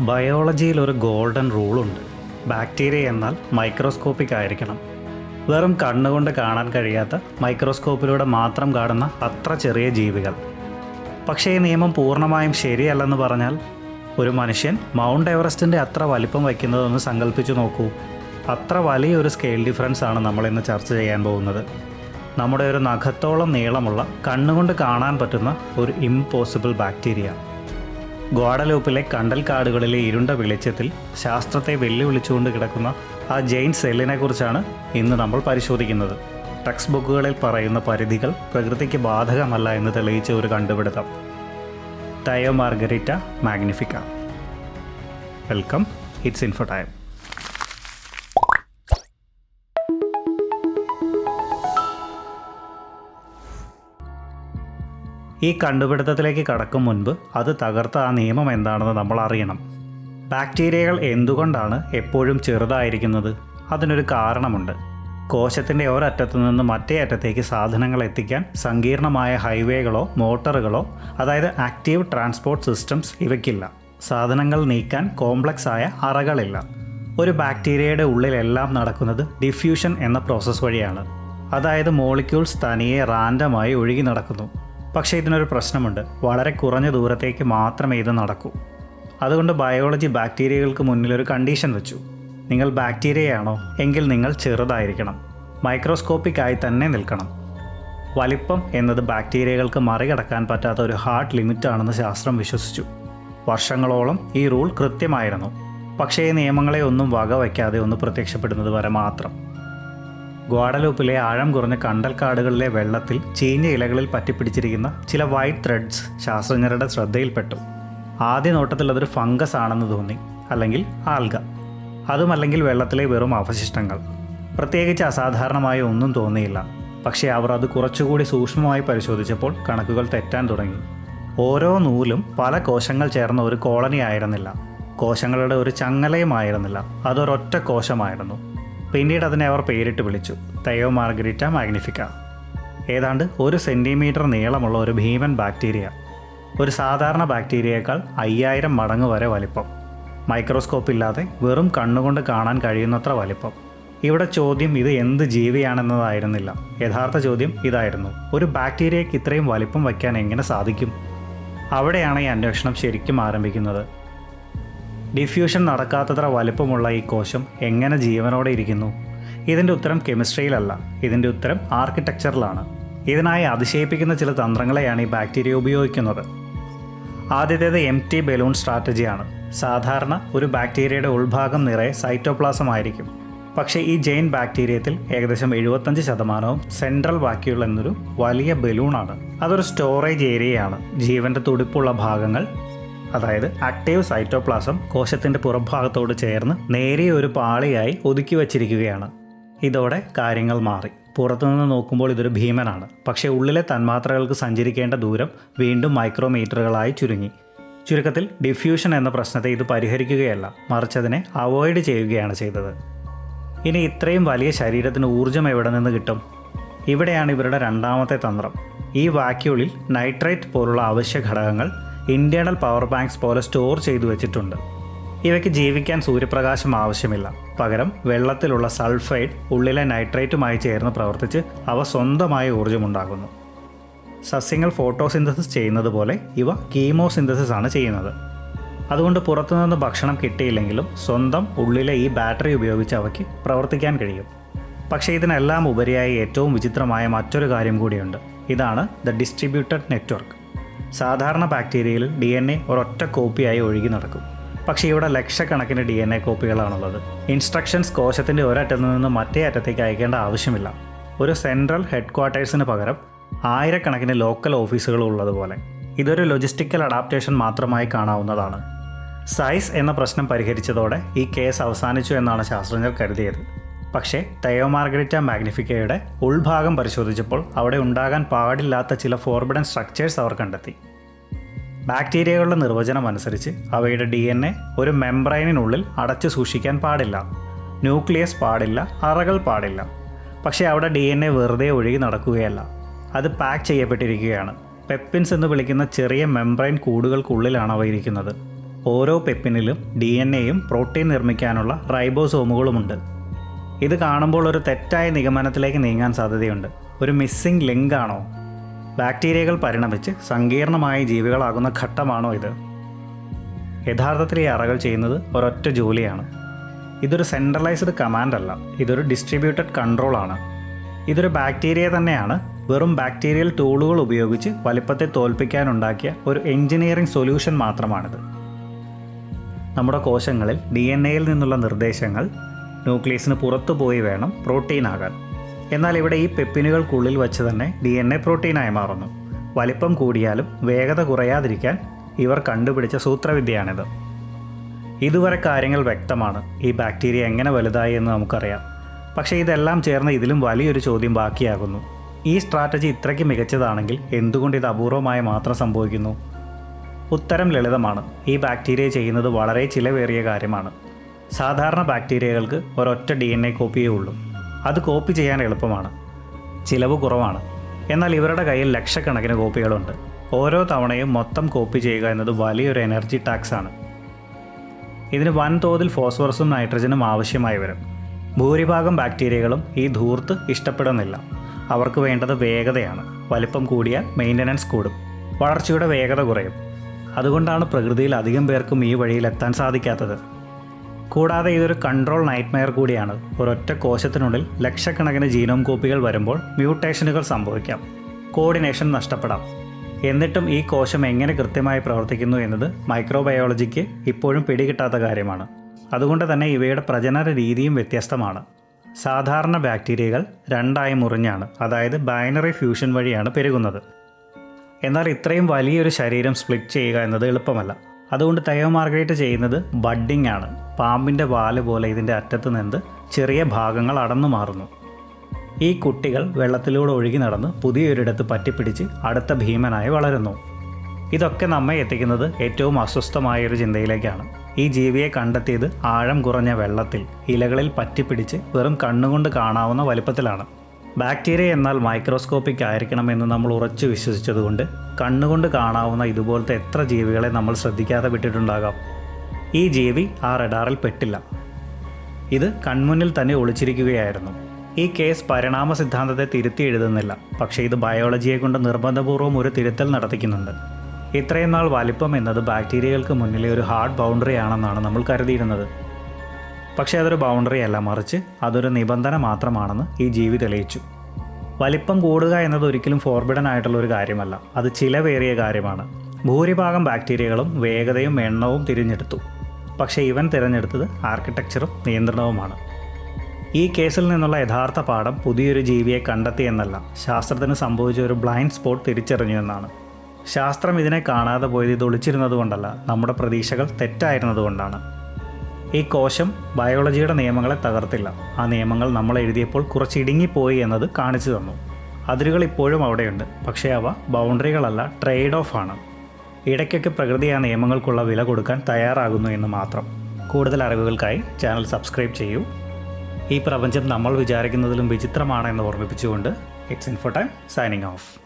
ബയോളജിയിൽ ഒരു ഗോൾഡൻ റൂളുണ്ട്. ബാക്ടീരിയ എന്നാൽ മൈക്രോസ്കോപ്പിക് ആയിരിക്കണം. വെറും കണ്ണുകൊണ്ട് കാണാൻ കഴിയാത്ത മൈക്രോസ്കോപ്പിലൂടെ മാത്രം കാണുന്ന അത്ര ചെറിയ ജീവികൾ. പക്ഷേ ഈ നിയമം പൂർണമായും ശരിയല്ലെന്ന് പറഞ്ഞാൽ ഒരു മനുഷ്യൻ മൗണ്ട് എവറസ്റ്റിന്റെ അത്ര വലിപ്പം വയ്ക്കുന്നതൊന്ന് സങ്കല്പിച്ചു നോക്കൂ. അത്ര വലിയൊരു സ്കെയിൽ ഡിഫറൻസ് ആണ് നമ്മളിന്ന് ചർച്ച ചെയ്യാൻ പോകുന്നത്. നമ്മുടെ ഒരു നഖത്തോളം നീളമുള്ള കണ്ണുകൊണ്ട് കാണാൻ പറ്റുന്ന ഒരു ഇമ്പോസിബിൾ ബാക്ടീരിയ. ഗ്വാഡലൂപ്പിലെ കണ്ടൽക്കാടുകളിലെ ഇരുണ്ട വെളിച്ചത്തിൽ ശാസ്ത്രത്തെ വെല്ലുവിളിച്ചുകൊണ്ട് കിടക്കുന്ന ആ ജെയിൻ സെല്ലിനെ കുറിച്ചാണ് ഇന്ന് നമ്മൾ പരിശോധിക്കുന്നത്. ടെക്സ്റ്റ് ബുക്കുകളിൽ പറയുന്ന പരിധികൾ പ്രകൃതിക്ക് ബാധകമല്ല എന്ന് തെളിയിച്ച ഒരു കണ്ടുപിടുത്തം. Thiomargarita magnifica. Welcome. It's info time. ഈ കണ്ടുപിടുത്തത്തിലേക്ക് കടക്കും മുൻപ് അത് തകർത്ത ആ നിയമം എന്താണെന്ന് നമ്മൾ അറിയണം. ബാക്ടീരിയകൾ എന്തുകൊണ്ടാണ് എപ്പോഴും ചെറുതായിരിക്കുന്നത്? അതിനൊരു കാരണമുണ്ട്. കോശത്തിന്റെ ഒരറ്റത്തു നിന്ന് മറ്റേ അറ്റത്തേക്ക് സാധനങ്ങൾ എത്തിക്കാൻ സങ്കീർണമായ ഹൈവേകളോ മോട്ടറുകളോ അതായത് ആക്റ്റീവ് ട്രാൻസ്പോർട്ട് സിസ്റ്റംസ് ഇവയ്ക്കില്ല. സാധനങ്ങൾ നീക്കാൻ കോംപ്ലക്സ് ആയ അറകളില്ല. ഒരു ബാക്ടീരിയയുടെ ഉള്ളിലെല്ലാം നടക്കുന്നത് ഡിഫ്യൂഷൻ എന്ന പ്രോസസ്സ് വഴിയാണ്. അതായത് മോളിക്യൂൾസ് തനിയെ റാൻഡമായി ഒഴുകി നടക്കുന്നു. പക്ഷേ ഇതിനൊരു പ്രശ്നമുണ്ട്. വളരെ കുറഞ്ഞ ദൂരത്തേക്ക് മാത്രമേ ഇത് നടക്കൂ. അതുകൊണ്ട് ബയോളജി ബാക്ടീരിയകൾക്ക് മുന്നിലൊരു കണ്ടീഷൻ വെച്ചു. നിങ്ങൾ ബാക്ടീരിയയാണോ? എങ്കിൽ നിങ്ങൾ ചെറുതായിരിക്കണം. മൈക്രോസ്കോപ്പിക് ആയി തന്നെ നിൽക്കണം. വലിപ്പം എന്നത് ബാക്ടീരിയകൾക്ക് മറികടക്കാൻ പറ്റാത്ത ഒരു ഹാർഡ് ലിമിറ്റാണെന്ന് ശാസ്ത്രം വിശ്വസിച്ചു. വർഷങ്ങളോളം ഈ റൂൾ കൃത്യമായിരുന്നു. പക്ഷേ നിയമങ്ങളെ ഒന്നും വകവയ്ക്കാതെ ഒന്ന് പ്രത്യക്ഷപ്പെടുന്നത് വരെ മാത്രം. ഗ്വാഡലൂപ്പിലെ ആഴം കുറഞ്ഞ കണ്ടൽക്കാടുകളിലെ വെള്ളത്തിൽ ചീഞ്ഞ ഇലകളിൽ പറ്റിപ്പിടിച്ചിരിക്കുന്ന ചില വൈറ്റ് ത്രെഡ്സ് ശാസ്ത്രജ്ഞരുടെ ശ്രദ്ധയിൽപ്പെട്ടു. ആദ്യ നോട്ടത്തിൽ അതൊരു ഫംഗസ് ആണെന്ന് തോന്നി അല്ലെങ്കിൽ ആൽഗ. അതുമല്ലെങ്കിൽ വെള്ളത്തിലെ വെറും അവശിഷ്ടങ്ങൾ. പ്രത്യേകിച്ച് അസാധാരണമായ ഒന്നും തോന്നിയില്ല. പക്ഷേ അവർ അത് കുറച്ചുകൂടി സൂക്ഷ്മമായി പരിശോധിച്ചപ്പോൾ കണക്കുകൾ തെറ്റാൻ തുടങ്ങി. ഓരോ നൂലും പല കോശങ്ങൾ ചേർന്ന ഒരു കോളനി ആയിരുന്നില്ല കോശങ്ങളുടെ ഒരു ചങ്ങലയുമായിരുന്നില്ല. അതൊരൊറ്റ കോശമായിരുന്നു. പിന്നീട് അതിനെ അവർ പേരിട്ട് വിളിച്ചു. തയോ മാർഗരിറ്റ മാഗ്നിഫിക്ക. ഏതാണ്ട് ഒരു സെന്റിമീറ്റർ നീളമുള്ള ഒരു ഭീമൻ ബാക്ടീരിയ. ഒരു സാധാരണ ബാക്ടീരിയേക്കാൾ അയ്യായിരം മടങ്ങ് വരെ വലിപ്പം. മൈക്രോസ്കോപ്പ് ഇല്ലാതെ വെറും കണ്ണുകൊണ്ട് കാണാൻ കഴിയുന്നത്ര വലിപ്പം. ഇവിടെ ചോദ്യം ഇത് എന്ത് ജീവിയാണെന്നതായിരുന്നില്ല. യഥാർത്ഥ ചോദ്യം ഇതായിരുന്നു. ഒരു ബാക്ടീരിയയ്ക്ക് ഇത്രയും വലിപ്പം വയ്ക്കാൻ എങ്ങനെ സാധിക്കും? അവിടെയാണ് ഈ അന്വേഷണം ശരിക്കും ആരംഭിക്കുന്നത്. ഡിഫ്യൂഷൻ നടക്കാത്തത്ര വലിപ്പമുള്ള ഈ കോശം എങ്ങനെ ജീവനോടെ ഇരിക്കുന്നു? ഇതിന്റെ ഉത്തരം കെമിസ്ട്രിയിലല്ല. ഇതിന്റെ ഉത്തരം ആർക്കിടെക്ചറിലാണ്. ഇതിനായി അതിശയിപ്പിക്കുന്ന ചില തന്ത്രങ്ങളെയാണ് ഈ ബാക്ടീരിയ ഉപയോഗിക്കുന്നത്. ആദ്യത്തേത് എം ടി ബലൂൺ സ്ട്രാറ്റജിയാണ്. സാധാരണ ഒരു ബാക്ടീരിയയുടെ ഉൾഭാഗം നിറയെ സൈറ്റോപ്ലാസം ആയിരിക്കും. പക്ഷേ ഈ ജെയിൻ ബാക്ടീരിയത്തിൽ ഏകദേശം എഴുപത്തഞ്ച് ശതമാനവും സെൻട്രൽ വാക്യൂൾ എന്നൊരു വലിയ ബലൂണാണ്. അതൊരു സ്റ്റോറേജ് ഏരിയയാണ്. ജീവന്റെ തുടിപ്പുള്ള ഭാഗങ്ങൾ അതായത് ആക്റ്റീവ് സൈറ്റോപ്ലാസം കോശത്തിന്റെ പുറംഭാഗത്തോട് ചേർന്ന് നേരിയ ഒരു പാളിയായി ഒതുക്കി വച്ചിരിക്കുകയാണ്. ഇതോടെ കാര്യങ്ങൾ മാറി. പുറത്തുനിന്ന് നോക്കുമ്പോൾ ഇതൊരു ഭീമനാണ്. പക്ഷേ ഉള്ളിലെ തന്മാത്രകൾക്ക് സഞ്ചരിക്കേണ്ട ദൂരം വീണ്ടും മൈക്രോമീറ്ററുകളായി ചുരുങ്ങി. ചുരുക്കത്തിൽ ഡിഫ്യൂഷൻ എന്ന പ്രശ്നത്തെ ഇത് പരിഹരിക്കുകയല്ല മറിച്ച് അതിനെ അവോയ്ഡ് ചെയ്യുകയാണ് ചെയ്തത്. ഇനി ഇത്രയും വലിയ ശരീരത്തിന് ഊർജം എവിടെ നിന്ന് കിട്ടും? ഇവിടെയാണ് ഇവരുടെ രണ്ടാമത്തെ തന്ത്രം. ഈ വാക്യൂളിൽ നൈട്രേറ്റ് പോലുള്ള അവശ്യ ഘടകങ്ങൾ ഇന്റേണൽ പവർ ബാങ്ക്സ് പോലെ സ്റ്റോർ ചെയ്തു വെച്ചിട്ടുണ്ട്. ഇവയ്ക്ക് ജീവിക്കാൻ സൂര്യപ്രകാശം ആവശ്യമില്ല. പകരം വെള്ളത്തിലുള്ള സൾഫൈഡ് ഉള്ളിലെ നൈട്രേറ്റുമായി ചേർന്ന് പ്രവർത്തിച്ച് അവ സ്വന്തമായ ഊർജമുണ്ടാകുന്നു സസ്യങ്ങൾ ഫോട്ടോസിന്തസിസ് ചെയ്യുന്നത് പോലെ ഇവ കീമോസിന്തസിസ് ആണ് ചെയ്യുന്നത്. അതുകൊണ്ട് പുറത്തുനിന്ന് ഭക്ഷണം കിട്ടിയില്ലെങ്കിലും സ്വന്തം ഉള്ളിലെ ഈ ബാറ്ററി ഉപയോഗിച്ച് അവയ്ക്ക് പ്രവർത്തിക്കാൻ കഴിയും. പക്ഷേ ഇതിനെല്ലാം ഉപരിയായി ഏറ്റവും വിചിത്രമായ മറ്റൊരു കാര്യം കൂടിയുണ്ട്. ഇതാണ് ദ ഡിസ്ട്രിബ്യൂട്ടഡ് നെറ്റ്വർക്ക്. സാധാരണ ബാക്ടീരിയയിൽ ഡി എൻ എ ഒരൊറ്റ കോപ്പിയായി ഒഴുകി നടക്കും. പക്ഷേ ഇവിടെ ലക്ഷക്കണക്കിന് ഡി എൻ എ കോപ്പികളാണുള്ളത്. ഇൻസ്ട്രക്ഷൻസ് കോശത്തിന്റെ ഒരറ്റത്തു നിന്ന് മറ്റേ അറ്റത്തേക്ക് അയക്കേണ്ട ആവശ്യമില്ല. ഒരു സെൻട്രൽ ഹെഡ് ക്വാർട്ടേഴ്സിന് പകരം ആയിരക്കണക്കിന് ലോക്കൽ ഓഫീസുകൾ ഉള്ളതുപോലെ ഇതൊരു ലൊജിസ്റ്റിക്കൽ അഡാപ്റ്റേഷൻ മാത്രമായി കാണാവുന്നതാണ്. സൈസ് എന്ന പ്രശ്നം പരിഹരിച്ചതോടെ ഈ കേസ് അവസാനിച്ചു എന്നാണ് ശാസ്ത്രജ്ഞർ കരുതിയത്. പക്ഷേ തയോ മാർഗരറ്റ മാഗ്നിഫിക്കയുടെ ഉൾഭാഗം പരിശോധിച്ചപ്പോൾ അവിടെ ഉണ്ടാകാൻ പാടില്ലാത്ത ചില ഫോർബിഡൻ സ്ട്രക്ചേഴ്സ് അവർ കണ്ടെത്തി. ബാക്ടീരിയകളുടെ നിർവചനം അനുസരിച്ച് അവയുടെ ഡി എൻ എ ഒരു മെംബ്രൈനിനുള്ളിൽ അടച്ചു സൂക്ഷിക്കാൻ പാടില്ല. ന്യൂക്ലിയസ് പാടില്ല അറകൾ പാടില്ല. പക്ഷേ അവിടെ ഡി എൻ എ വെറുതെ ഒഴുകി നടക്കുകയല്ല. അത് പാക്ക് ചെയ്യപ്പെട്ടിരിക്കുകയാണ്. പെപ്പിൻസ് എന്ന് വിളിക്കുന്ന ചെറിയ മെംബ്രൈൻ കൂടുകൾക്കുള്ളിലാണ് അവ ഇരിക്കുന്നത്. ഓരോ പെപ്പിനിലും ഡി എൻ എയും പ്രോട്ടീൻ നിർമ്മിക്കാനുള്ള റൈബോസോമുകളുമുണ്ട്. ഇത് കാണുമ്പോൾ ഒരു തെറ്റായ നിഗമനത്തിലേക്ക് നീങ്ങാൻ സാധ്യതയുണ്ട്. ഒരു മിസ്സിംഗ് ലിങ്ക് ആണോ ബാക്ടീരിയകൾ പരിണമിച്ച് സങ്കീർണമായ ജീവികളാകുന്ന ഘട്ടമാണോ ഇത്? യഥാർത്ഥത്തിൽ ഈ അറകൾ ചെയ്യുന്നത് ഒരൊറ്റ ജോലിയാണ്. ഇതൊരു സെൻട്രലൈസ്ഡ് കമാൻഡ് അല്ല. ഇതൊരു ഡിസ്ട്രിബ്യൂട്ടഡ് കൺട്രോൾ ആണ്. ഇതൊരു ബാക്ടീരിയ തന്നെയാണ്. വെറും ബാക്ടീരിയൽ ടൂളുകൾ ഉപയോഗിച്ച് വലിപ്പത്തെ തോൽപ്പിക്കാനുണ്ടാക്കിയ ഒരു എഞ്ചിനീയറിംഗ് സൊല്യൂഷൻ മാത്രമാണിത്. നമ്മുടെ കോശങ്ങളിൽ ഡി എൻ എയിൽ നിന്നുള്ള നിർദ്ദേശങ്ങൾ ന്യൂക്ലിയസിന് പുറത്തു പോയി വേണം പ്രോട്ടീൻ ആകാൻ. എന്നാൽ ഇവിടെ ഈ പെപ്പിനുകൾക്കുള്ളിൽ വച്ച് തന്നെ ഡി എൻ എ പ്രോട്ടീനായി മാറുന്നു. വലിപ്പം കൂടിയാലും വേഗത കുറയാതിരിക്കാൻ ഇവർ കണ്ടുപിടിച്ച സൂത്രവിദ്യയാണിത്. ഇതുവരെ കാര്യങ്ങൾ വ്യക്തമാണ്. ഈ ബാക്ടീരിയ എങ്ങനെ വലുതായി എന്ന് നമുക്കറിയാം. പക്ഷേ ഇതെല്ലാം ചേർന്ന് ഇതിലും വലിയൊരു ചോദ്യം ബാക്കിയാകുന്നു. ഈ സ്ട്രാറ്റജി ഇത്രയ്ക്ക് മികച്ചതാണെങ്കിൽ എന്തുകൊണ്ട് ഇത് അപൂർവമായി മാത്രം സംഭവിക്കുന്നു? ഉത്തരം ലളിതമാണ്. ഈ ബാക്ടീരിയ ചെയ്യുന്നത് വളരെ ചിലവേറിയ കാര്യമാണ്. സാധാരണ ബാക്ടീരിയകൾക്ക് ഒരൊറ്റ ഡി എൻ എ കോപ്പിയേ ഉള്ളൂ. അത് കോപ്പി ചെയ്യാൻ എളുപ്പമാണ്. ചിലവ് കുറവാണ്. എന്നാൽ ഇവരുടെ കയ്യിൽ ലക്ഷക്കണക്കിന് കോപ്പികളുണ്ട്. ഓരോ തവണയും മൊത്തം കോപ്പി ചെയ്യുക എന്നത് വലിയൊരു എനർജി ടാക്സ് ആണ് ഇതിന് വൻതോതിൽ ഫോസ്ഫറസും നൈട്രജനും ആവശ്യമായി വരും. ഭൂരിഭാഗം ബാക്ടീരിയകളും ഈ ധൂർത്ത് ഇഷ്ടപ്പെടുന്നില്ല. അവർക്ക് വേണ്ടത് വേഗതയാണ്. വലിപ്പം കൂടിയാൽ മെയിന്റനൻസ് കൂടും. വളർച്ചയുടെ വേഗത കുറയും. അതുകൊണ്ടാണ് പ്രകൃതിയിൽ അധികം പേർക്കും ഈ വഴിയിൽ എത്താൻ സാധിക്കാത്തത്. കൂടാതെ ഇതൊരു കൺട്രോൾ നൈറ്റ്മെയർ കൂടിയാണ്. ഒരൊറ്റ കോശത്തിനുള്ളിൽ ലക്ഷക്കണക്കിന് ജീനോം കോപ്പികൾ വരുമ്പോൾ മ്യൂട്ടേഷനുകൾ സംഭവിക്കാം. കോർഡിനേഷൻ നഷ്ടപ്പെടാം. എന്നിട്ടും ഈ കോശം എങ്ങനെ കൃത്യമായി പ്രവർത്തിക്കുന്നു എന്നത് മൈക്രോബയോളജിക്ക് ഇപ്പോഴും പിടികിട്ടാത്ത കാര്യമാണ്. അതുകൊണ്ട് തന്നെ ഇവയുടെ പ്രജനന രീതിയും വ്യത്യസ്തമാണ്. സാധാരണ ബാക്ടീരിയകൾ രണ്ടായി മുറിഞ്ഞാണ് അതായത് ബൈനറി ഫ്യൂഷൻ വഴിയാണ് പെരുകുന്നത്. എന്നാൽ ഇത്രയും വലിയൊരു ശരീരം സ്പ്ലിറ്റ് ചെയ്യുക എന്നത് എളുപ്പമല്ല. അതുകൊണ്ട് തയോ മാർഗരേറ്റ് ചെയ്യുന്നത് ബഡ്ഡിംഗ് ആണ്. പാമ്പിന്റെ വാൽ പോലെ ഇതിന്റെ അറ്റത്ത് നിന്ന് ചെറിയ ഭാഗങ്ങൾ അടന്നു മാറുന്നു. ഈ കുട്ടികൾ വെള്ളത്തിലൂടെ ഒഴുകി നടന്ന് പുതിയൊരിടത്ത് പറ്റിപ്പിടിച്ച് അടുത്ത ഭീമനായി വളരുന്നു. ഇതൊക്കെ നമ്മെ എത്തിക്കുന്നത് ഏറ്റവും അസ്വസ്ഥമായ ഒരു ചിന്തയിലേക്കാണ്. ഈ ജീവിയെ കണ്ടെത്തിയത് ആഴം കുറഞ്ഞ വെള്ളത്തിൽ ഇലകളിൽ പറ്റിപ്പിടിച്ച് വെറും കണ്ണുകൊണ്ട് കാണാവുന്ന വലിപ്പത്തിലാണ്. ബാക്ടീരിയ എന്നാൽ മൈക്രോസ്കോപ്പിക് ആയിരിക്കണമെന്ന് നമ്മൾ ഉറച്ചു വിശ്വസിച്ചതുകൊണ്ട് കണ്ണുകൊണ്ട് കാണാവുന്ന ഇതുപോലത്തെ എത്ര ജീവികളെ നമ്മൾ ശ്രദ്ധിക്കാതെ വിട്ടിട്ടുണ്ടാകാം. ഈ ജീവി ആ റഡാറിൽ പെട്ടില്ല. ഇത് കൺമുന്നിൽ തന്നെ ഒളിച്ചിരിക്കുകയായിരുന്നു. ഈ കേസ് പരിണാമ സിദ്ധാന്തത്തെ തിരുത്തി എഴുതുന്നില്ല. പക്ഷേ ഇത് ബയോളജിയെ കൊണ്ട് നിർബന്ധപൂർവം ഒരു തിരുത്തൽ നടത്തിക്കുന്നുണ്ട്. ഇത്രയും നാൾ വലിപ്പം എന്നത് ബാക്ടീരിയകൾക്ക് മുന്നിലെ ഒരു ഹാർഡ് ബൗണ്ടറി ആണെന്നാണ് നമ്മൾ കരുതിയിരുന്നത്. പക്ഷേ അതൊരു ബൗണ്ടറി അല്ല മറിച്ച് അതൊരു നിബന്ധന മാത്രമാണെന്ന് ഈ ജീവി തെളിയിച്ചു. വലിപ്പം കൂടുക എന്നത് ഒരിക്കലും ഫോർബിഡൻ ആയിട്ടുള്ള ഒരു കാര്യമല്ല. അത് ചിലവേറിയ കാര്യമാണ്. ഭൂരിഭാഗം ബാക്ടീരിയകളും വേഗതയും എണ്ണവും തിരഞ്ഞെടുത്തു. പക്ഷേ ഇവൻ തിരഞ്ഞെടുത്തത് ആർക്കിടെക്ചറും നിയന്ത്രണവുമാണ്. ഈ കേസിൽ നിന്നുള്ള യഥാർത്ഥ പാഠം പുതിയൊരു ജീവിയെ കണ്ടെത്തി എന്നല്ല. ശാസ്ത്രത്തിന് സംഭവിച്ച ഒരു ബ്ലൈൻഡ് സ്പോട്ട് തിരിച്ചറിഞ്ഞു എന്നാണ്. ശാസ്ത്രം ഇതിനെ കാണാതെ പോയത് ഇത് ഒളിച്ചിരുന്നത് കൊണ്ടല്ല. നമ്മുടെ പ്രതീക്ഷകൾ തെറ്റായിരുന്നതുകൊണ്ടാണ് ഈ കോശം ബയോളജിയുടെ നിയമങ്ങളെ തകർത്തില്ല. ആ നിയമങ്ങൾ നമ്മൾ എഴുതിയപ്പോൾ കുറച്ച് ഇടുങ്ങിപ്പോയി എന്നത് കാണിച്ചു തന്നു. അതിരുകൾ ഇപ്പോഴും അവിടെയുണ്ട്. പക്ഷേ അവ ബൗണ്ടറികളല്ല ട്രേഡ് ഓഫ് ആണ്. ഇടയ്ക്കൊക്കെ പ്രകൃതി ആ നിയമങ്ങൾക്കുള്ള വില കൊടുക്കാൻ തയ്യാറാകുന്നു എന്ന് മാത്രം. കൂടുതൽ അറിവുകൾക്കായി ചാനൽ സബ്സ്ക്രൈബ് ചെയ്യൂ. ഈ പ്രപഞ്ചം നമ്മൾ വിചാരിക്കുന്നതിലും വിചിത്രമാണ് എന്ന് ഓർമ്മിപ്പിച്ചുകൊണ്ട് it's info time signing off